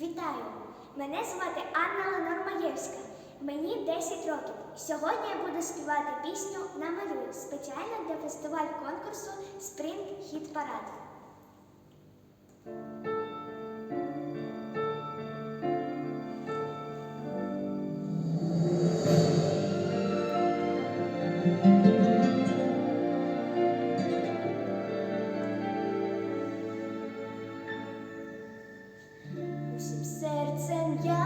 Вітаю! Мене звати Анна Ленормаєвська, Мені 10 років. Сьогодні я буду співати пісню на малю спеціально для фестиваль конкурсу Спринт Хіт Парад. 야